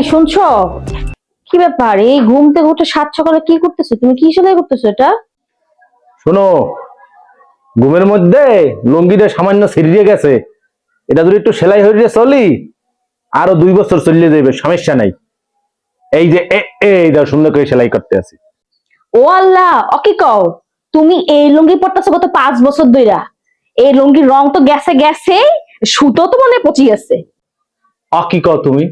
এই শুনছো? কি ব্যাপার? এই ঘুম থেকে উঠে সাত সকালে কি করতেছো? তুমি কি সেলাই করতেছো এটা? শোনো ঘুমের মধ্যে লুঙ্গিটা সামান্য ছিঁড়িয়ে গেছে। এটা যদি একটু সেলাই হয়ে চলি আরও দুই বছর চলিয়ে যাবে সমস্যা নাই। এই যে এ- এই দাও সুন্দর করে সেলাই করতে আছি। ও আল্লাহ ও কি কও তুমি এই লুঙ্গি পরতেছো গত পাঁচ বছর ধইরা। এই লুঙ্গির রং তো গেছে গেছে সুতো তো মনে পচি গেছে। অ কি কও তুমি?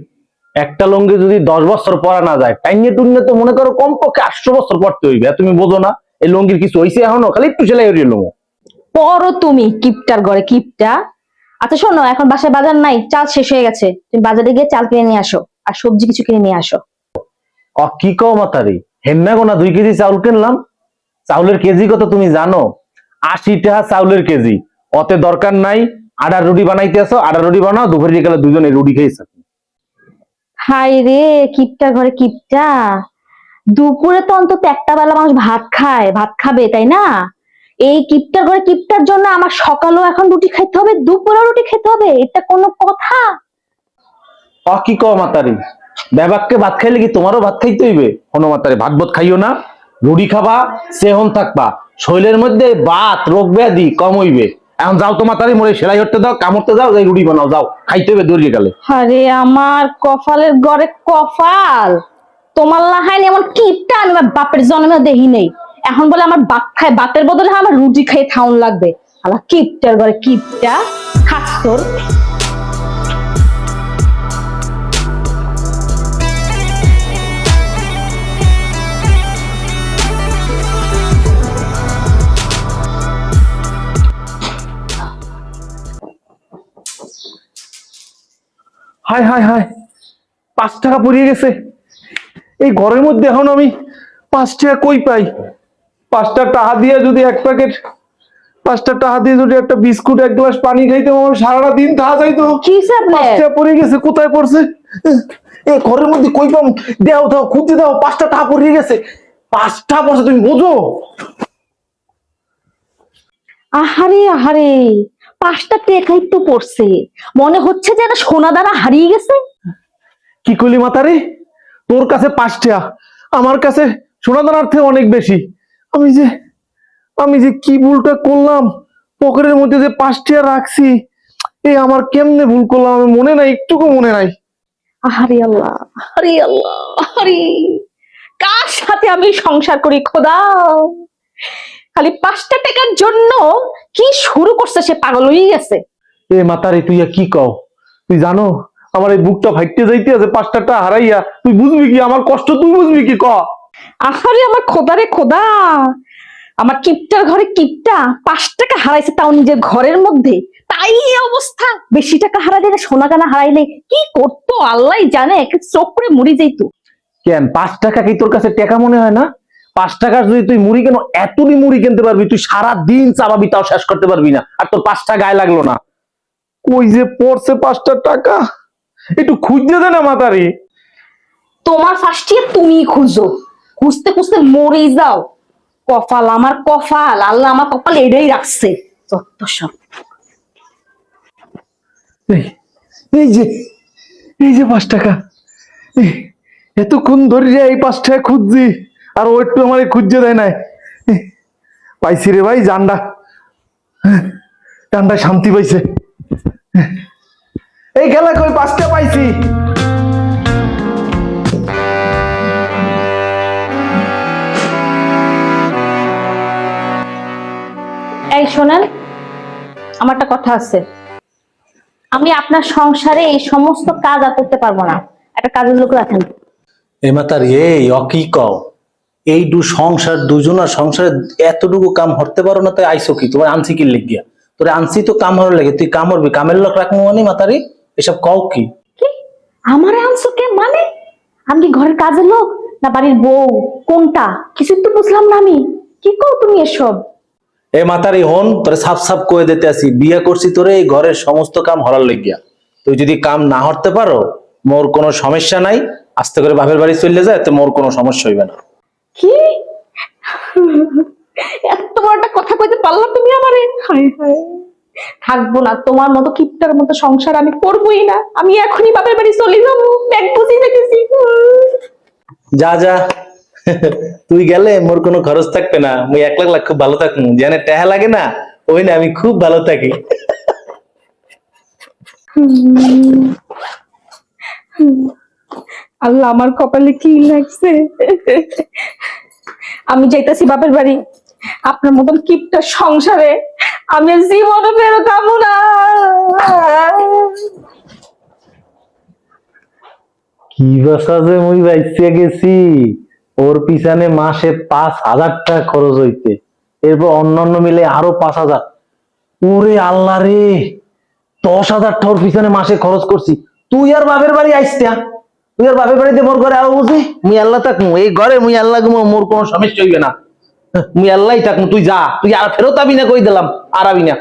একটা লুঙ্গি যদি দশ বছর পরা না যায় টাইনে টুইনে তো মনে করো কমপক্ষে আটশো বছর পড়তে হইবে তুমি বোঝো না এই লুঙ্গির কিছু হইছে এখনও খালি একটু সেলাই হয়ে লুঙ্গো পরো তুমি কিপটার ঘরে কিপটা। আচ্ছা শোনো এখন বাসায় বাজার নাই চাল শেষ হয়ে গেছে। তুমি বাজারে গিয়ে চাল কিনে নিয়ে আসো আর সবজি কিছু কিনে নিয়ে আসো। অ কি কও মাতারি? হেন্না গোনা দুই কেজি চাউল কিনলাম। চাউলের কেজি কত তুমি জানো? আশি টাকা চাউলের কেজি। অতে দরকার নাই আডার রুটি বানাইতে আসো আডার রুটি বানাও দুপুরে বিকালে দুজনে রুটি খেয়েছে হাই রে, কিপটা ঘরে কিপটা। দুপুরে তো অন্তত একটা বেলা মানুষ ভাত খায়, ভাত খাবে, তাই না? এই কিপটার ঘরে কিপটার জন্য আমার সকালেও এখন রুটি খাইতে হবে, দুপুরেও রুটি খেতে হবে, এটা কোনো কথা? অ কি মাতারি? বেবাককে ভাত খাইলে কি তোমারও ভাত খাইতে হইবে? কোনো ভাত ভাত খাইও না, রুটি খাবা, সেহন থাকবা। শরীরের মধ্যে বাত, রোগ ব্যাধি কম হইবে। এখন যাও তোমার তারি সেলাই হতে দাও কামড়তে যাও যাই রুটি বানাও, যাও, খাইতে হবে গেলে। আরে আমার কপালের গড়ে কপাল। তোমার লাহাইন এমন কিপটা আমি আমার বাপের জন্মে দেহি নেই। এখন বলে আমার বাপ খায় বাপের বদলে আমার রুটি খাই থাউন লাগবে। আমার কিপটার ঘরে কিপটা। খাস তোর। হাই হাই হাই পাঁচ টাকা পড়িয়ে গেছে। এই ঘরের মধ্যে এখন আমি পাঁচ টাকা কই পাই? পাঁচটা টাকা দিয়ে যদি এক প্যাকেট পাঁচটা টাকা দিয়ে যদি একটা বিস্কুট এক গ্লাস পানি খাইতে আমার সারাটা দিন থাকা যাইতো। কি হিসাব পাঁচ টাকা পড়ে গেছে কোথায় পড়ছে? এ ঘরের মধ্যে কই পাম? দেও দাও খুঁজে দাও পাঁচটা টাকা পড়িয়ে গেছে। পাঁচটা পড়ছে তুমি বোঝো? আহারে আহারে। পাঁচটা টেকাই তো পড়ছে। মনে হচ্ছে যে একটা সোনা দানা হারিয়ে গেছে। কি করলি মাতারে তোর কাছে পাঁচটা আমার কাছে সোনাদানার থেকে অনেক বেশি। আমি যে আমি যে কি ভুলটা করলাম পকেটের মধ্যে যে পাঁচটা রাখছি এই আমার কেমনে ভুল করলাম আমি মনে নাই একটুকু মনে নাই। আহারে আল্লাহ আরে আল্লাহ আরে কার সাথে আমি সংসার করি খোদা? খালি পাঁচটা টাকার জন্য কি শুরু করছে সে পাগল হয়ে গেছে? এ মাতারে তুই কি কও? তুই জানো আমার এই বুকটা ফাইটতে যাইতে আছে পাঁচটা টাকা হারাইয়া তুই বুঝবি কি? আমার কষ্ট তুই বুঝবি কি? ক। আহারে আমার খোদা রে খোদা! আমার কিপটার ঘরে কিপটা পাঁচ টাকা হারাইছে তাও নিজের ঘরের মধ্যে। তাই অবস্থা। বেশি টাকা হারাইলে সোনা গানা হারাইলে কি করতো? আল্লাহ জানে চোখ করে মরি যাইতো। কেন পাঁচ টাকা কি তোর কাছে টাকা মনে হয় না? পাঁচ টাকার যদি তুই মুড়ি কেন এতটি মুড়ি কিনতে পারবি তুই সারা দিন চাবাবি তাও শেষ করতে পারবি না। আর তোর পাঁচটা গায়ে লাগল না। কই যে পড়ছে পাঁচটা টাকা? একটু খুঁজতে দে না মাতারি। তোমার ফার্স্টিয়ে তুমি খুঁজো। খুঁজতে খুঁজতে মরেই যাও। কপাল আমার কপাল আল্লাহ আমার কপাল এটাই রাখছে। যত সব। এই যে এই যে পাঁচ টাকা। এতক্ষণ ধরে এই পাঁচ টাকা খুঁজছি। আর ও একটু আমার খুঁজতে দেয় নাই। পাইছি রে ভাই জান্ডা। জান্ডা শান্তি পাইছে। এই খেলা কই পাঁচটা পাইছি। এই শোনেন আমার একটা কথা আছে। আমি আপনার সংসারে এই সমস্ত কাজ আর করতে পারব না। একটা কাজের লোক রাখেন। এমাতার এই অকি কও? এই দু সংসার দুজনার সংসারে এতটুকু কাম হরতে পারো না তাই আইসো কি? তোমার আনছি কি লিখিয়া তোর আনছি তো কাম হওয়ার লাগে তুই কাম হরবি কামের লোক রাখব মানে মাতারি? এসব কও কি? আমার আনছো কে মানে? আমি কি ঘরের কাজের লোক না বাড়ির বউ? কোনটা? কিছু তো বুঝলাম না আমি। কি কও তুমি এসব? এ মাতারি হন তোরে সাফ সাফ করে দিতে আসি। বিয়ে করছি তোরে এই ঘরের সমস্ত কাম হরার লেগিয়া। তুই যদি কাম না হরতে পারো মোর কোনো সমস্যা নাই। আস্তে করে বাপের বাড়ি চলে যায় তো মোর কোনো সমস্যা হইবে না। কি? এত বড় একটা কথা কইতে পারলাম তুমি আমারে? হায় হায়। থাকব না তোমার মতো কিপটার মতো সংসার আমি করবোই না। আমি এখনই বাপের বাড়ি চলে যাব ব্যাগ বুঝিয়ে রেখেছি যা যা। তুই গেলে মোর কোনো খরচ থাকবে না। মুই এক লাখ লাখ খুব ভালো থাকব জানে টেহা লাগে না ওই না আমি খুব ভালো থাকি। আল্লাহ আমার কপালে কি লাগছে? আমি যাইতাছি বাপের বাড়ি। আপনার মতন কিপটার সংসারে আমি বেরো কামু না। কি বাসা যে মুই বাইসে গেছি। ওর পিছনে মাসে পাঁচ হাজার টাকা খরচ হইতে। এরপর অন্যান্য মিলে আরও পাঁচ হাজার। ওরে আল্লাহ রে, দশ হাজার ওর পিছনে মাসে খরচ করছি। তুই আর বাপের বাড়ি আইসতা তুই আর বাপের বাড়িতে মোর ঘরে আরও বুঝি? মুই আল্লাহ থাকমু এই ঘরে মুই আল্লাহ গুমো মোর কোনো সমস্যা হইবে না। মুই আল্লাহ থাকমু তুই যা, তুই আর ফেরত আবি না কই দিলাম, আর আবি না।